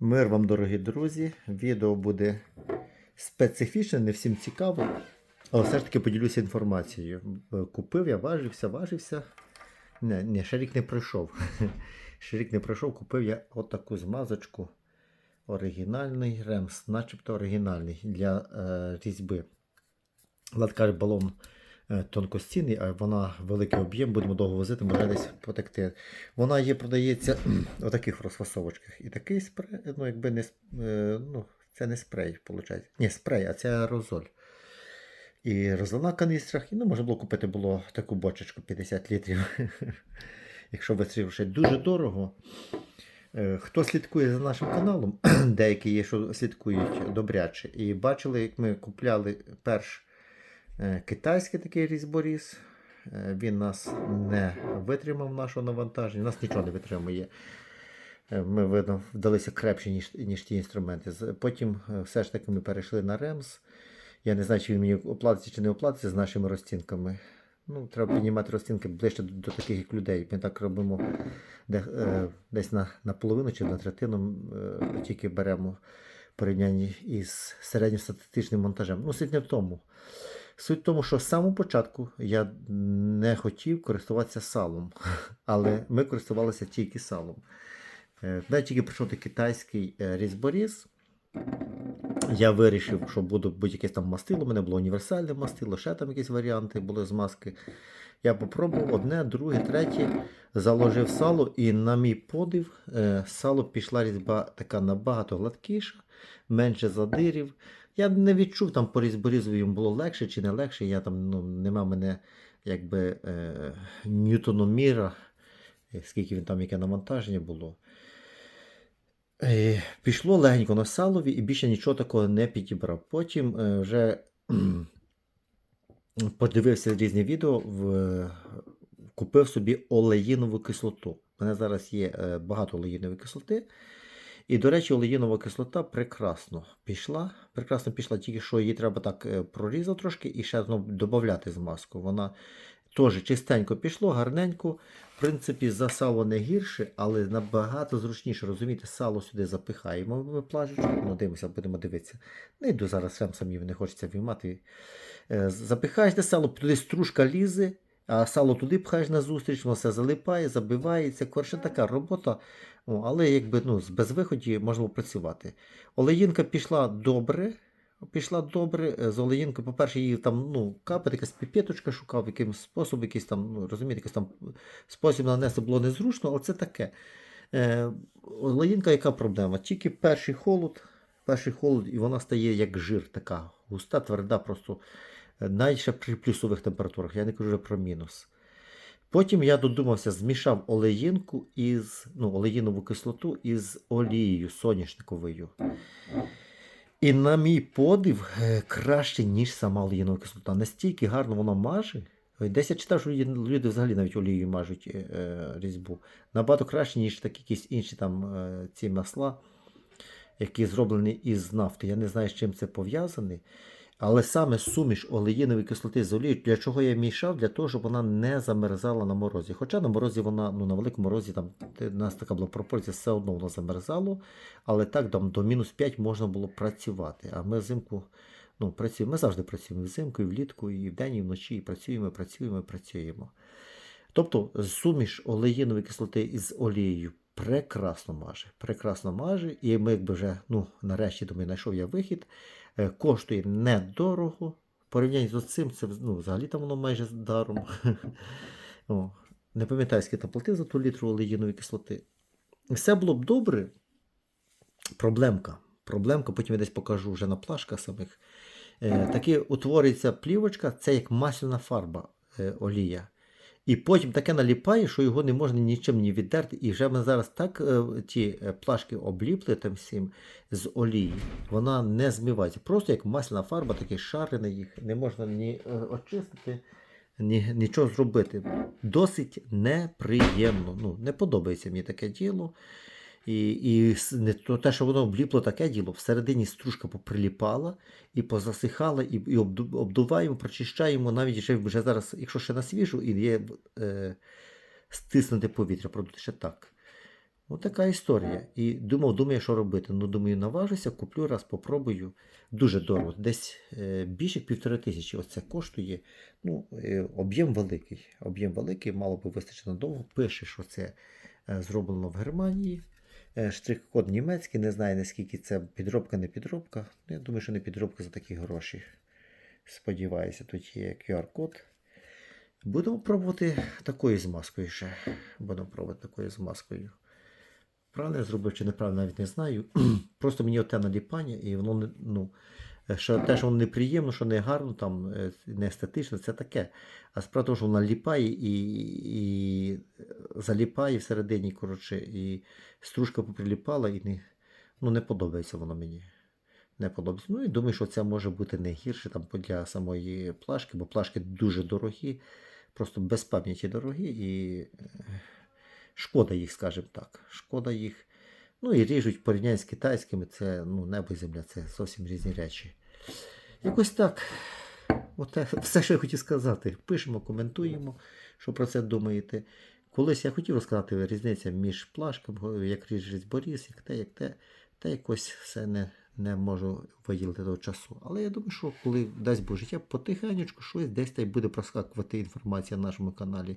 Мир вам, дорогі друзі. Відео буде специфічне, не всім цікаво. Але все ж таки поділюся інформацією. Е, Купив я, важився, важився. Не, ні, ще рік не пройшов. Ще рік не пройшов, купив я отаку змазочку. Оригінальний ремс, начебто оригінальний для е, різьби. Вона така балон тонкостінний, а вона великий об'єм, будемо довго возити, може десь потекти. Вона є, продається у таких розфасовочках. І такий спрей, ну якби не е, ну, це не спрей, виходить. Ні, спрей, а це аерозоль. І розлила в каністрах, і ну, можна було купити було таку бочечку 50 літрів. Якщо вистрілювати дуже дорого. Е, Хто слідкує за нашим каналом, деякі є, що слідкують добряче, і бачили, як ми купляли перш е, китайський такий різьборіз. Е, Він нас не витримав нашого навантаження, нас нічого не витримує. Е, Ми видно, вдалися крепші, ніж, ніж ті інструменти. Потім е, все ж таки ми перейшли на ремс. Я не знаю, чи він мені оплатиться чи не оплатиться з нашими розцінками. Ну, треба піднімати розцінки ближче до, до таких як людей. Ми так робимо де, е, десь на, на половину чи на третину е, тільки беремо в порівнянні із середньостатистичним монтажем. Ну, суть в тому. Суть в тому, що з самого початку я не хотів користуватися салом, але ми користувалися тільки салом. Е, тільки прийшов китайський е, різьборіз, я вирішив, що буду будь-якесь там мастило. У мене було універсальне мастило, ще там якісь варіанти були з маски. Я попробував одне, друге, третє, заложив сало, і на мій подив, е, сало пішла різьба така набагато гладкіша, менше задирів. Я не відчув там по різьборізу їм було легше чи не легше. Я там ну, нема мене якби е, ньютономіра, е, скільки він там, яке навантаження було. Е, Пішло легенько на салові і більше нічого такого не підібрав. Потім е, вже подивився різні відео, в, купив собі олеїнову кислоту. У мене зараз є е, багато олеїнової кислоти. І, до речі, олеїнова кислота прекрасно пішла. Прекрасно пішла, тільки що її треба так е, прорізати трошки і ще знову додати змазку. Вона теж чистенько пішло, гарненько. В принципі, за сало не гірше, але набагато зручніше. Розумієте, сало сюди запихаємо в плажечку. Ну, дивимося, будемо дивитися. Не йду зараз сам самі не хочеться виймати. Е, Запихаєш те сало, туди стружка лізе, а сало туди пхаєш на зустріч, воно все залипає, забивається. Коротше, така робота. О, але якби ну, з безвиході можна працювати. Олеїнка пішла добре. Пішла добре. Е, З олеїнкою, по-перше, її там ну, капати, якась піпеточка шукав, яким способом, якийсь там, ну, розумієте, якийсь там спосіб нанести було незручно, але це таке. Е, олеїнка, яка проблема? Тільки перший холод, перший холод, і вона стає як жир, така густа, тверда, просто е, навіть при плюсових температурах, я не кажу вже про мінус. Потім я додумався, змішав олеїнку із ну, олеїнову кислоту із олією соняшниковою. І на мій подив е, краще, ніж сама олеїнова кислота. Настільки гарно вона маже. Десь я читав, що люди, люди взагалі навіть олією мажуть е, е, різьбу. Набагато краще, ніж такі якісь інші там е, ці масла, які зроблені із нафти. Я не знаю, з чим це пов'язане. Але саме суміш олеїнової кислоти з олією, для чого я мішав? Для того, щоб вона не замерзала на морозі. Хоча на морозі вона, ну на великому морозі, там у нас така була пропорція, все одно воно замерзало, але так там, до мінус 5 можна було працювати. А ми взимку ну, працюємо. Ми завжди працюємо взимку, і влітку, і вдень, і вночі, і працюємо, працюємо, працюємо. Тобто суміш олеїнової кислоти із олією прекрасно маже. Прекрасно маже. І ми якби вже, ну, нарешті, думаю, знайшов я вихід. Е, Коштує недорого. В порівнянні з цим, це ну, взагалі там воно майже даром. Не пам'ятаю, скільки там платив за ту літру олеїнової кислоти. Все було б добре. Проблемка. Проблемка, потім я десь покажу вже на плашках самих. Е, таки утворюється плівочка, це як масляна фарба е, олія. І потім таке наліпає, що його не можна нічим не віддерти. І вже ми зараз так е, ті е, плашки обліпли там всім з олії. Вона не змивається. Просто як масляна фарба, шари на їх не можна ні е, очистити, ні, нічого зробити. Досить неприємно. Ну, не подобається мені таке діло. І, і не то те, що воно обліпло таке діло, всередині стружка поприліпала і позасихала, і, і обдуваємо, прочищаємо, навіть ще вже зараз, якщо ще на свіжу, і є е, стиснути повітря, продути ще так. Ось така історія. І думав, думаю, що робити. Ну, думаю, наважуся, куплю раз, попробую. Дуже дорого. Десь е, більше півтори тисячі. Оце коштує. Ну, е, об'єм великий. Об'єм великий, мало би вистачити надовго. Пише, що це е, зроблено в Германії. Е, Штрих-код німецький, не знаю наскільки це підробка, не підробка. Ну, Я думаю, що не підробка за такі гроші. Сподіваюся, тут є QR-код. Будемо пробувати такою змазкою ще. Будемо пробувати такою змазкою. Правильно я зробив чи неправильно, навіть не знаю. Просто мені оте наліпання, і воно. Ну, що те, що воно неприємно, що не гарно, там, е, не естетично, це таке. А справа того, що воно ліпає і, і заліпає всередині, коротше, і стружка поприліпала, і не, ну, не подобається воно мені. Не подобається. Ну і думаю, що це може бути не гірше там, для самої плашки, бо плашки дуже дорогі, просто без пам'яті дорогі і е, шкода їх, скажімо так. Шкода їх. Ну і ріжуть в порівнянні з китайськими, це ну, небо і земля, це зовсім різні речі. Якось так. Оте, все, що я хотів сказати. Пишемо, коментуємо, що про це думаєте. Колись я хотів розказати різниця між плашками, як ріжуть боріз, як те, як те, та якось все не, не можу виділити того часу. Але я думаю, що коли дасть Бог життя, потихеньку щось десь та й буде проскакувати інформація на нашому каналі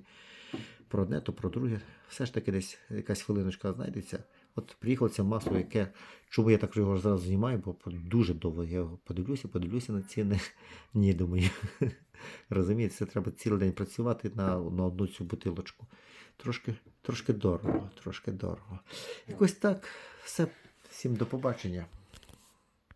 про одне, то про друге. Все ж таки десь якась хвилиночка знайдеться. От приїхало це масло, яке, чому я так його зараз знімаю, бо дуже довго я його подивлюся, подивлюся на ціни. Ні, думаю. Розумієте, це треба цілий день працювати на, на одну цю бутилочку. Трошки, трошки дорого, трошки дорого. Якось так. Все. Всім до побачення.